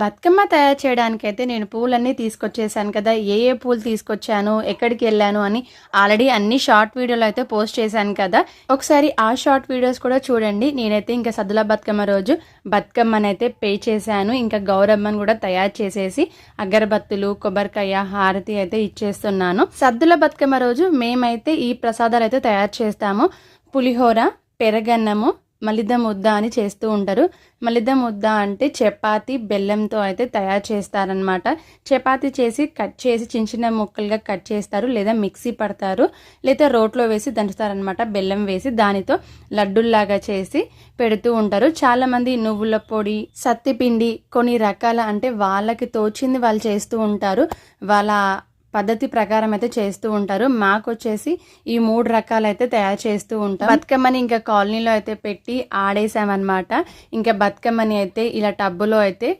బతుకమ్మ తయారు చేయడానికి అయితే నేను పూలన్నీ తీసుకొచ్చేసాను కదా. ఏ ఏ పూలు తీసుకొచ్చాను ఎక్కడికి వెళ్ళాను అని ఆల్రెడీ అన్ని షార్ట్ వీడియోలు అయితే పోస్ట్ చేశాను కదా. ఒకసారి ఆ షార్ట్ వీడియోస్ కూడా చూడండి. నేనైతే ఇంకా సద్దుల బతుకమ్మ రోజు బతుకమ్మని అయితే పే చేశాను. ఇంకా గౌరమ్మను కూడా తయారు చేసేసి అగరబత్తులు కొబ్బరికాయ హారతి అయితే ఇచ్చేస్తున్నాను. సద్దుల బతుకమ్మ రోజు మేమైతే ఈ ప్రసాదాలు అయితే తయారు చేస్తాము. పులిహోర పెరగన్నము మలిద ముద్ద అని చేస్తూ ఉంటారు. మలిద ముద్ద అంటే చపాతి బెల్లంతో అయితే తయారు చేస్తారనమాట చపాతి చేసి కట్ చేసి చిన్న చిన్న ముక్కలుగా కట్ చేస్తారు లేదా మిక్సీ పడతారు. లేదా రోట్లో వేసి దంచుతారనమాట బెల్లం వేసి దానితో లడ్డుల్లాగా చేసి పెడుతూ ఉంటారు. చాలామంది నువ్వుల పొడి సత్తిపిండి కొన్ని రకాల అంటే వాళ్ళకి తోచింది వాళ్ళు చేస్తూ ఉంటారు. వాళ్ళ పద్ధతి ప్రకారం అయితే చేస్తూ ఉంటారు. మాకు వచ్చేసి ఈ మూడు రకాలు అయితే తయారు చేస్తూ ఉంటాం. బతుకమ్మని ఇంకా కాలనీలో అయితే పెట్టి ఆడేసామన్నమాట. ఇంకా బతుకమ్మని అయితే ఇలా టబ్బులో అయితే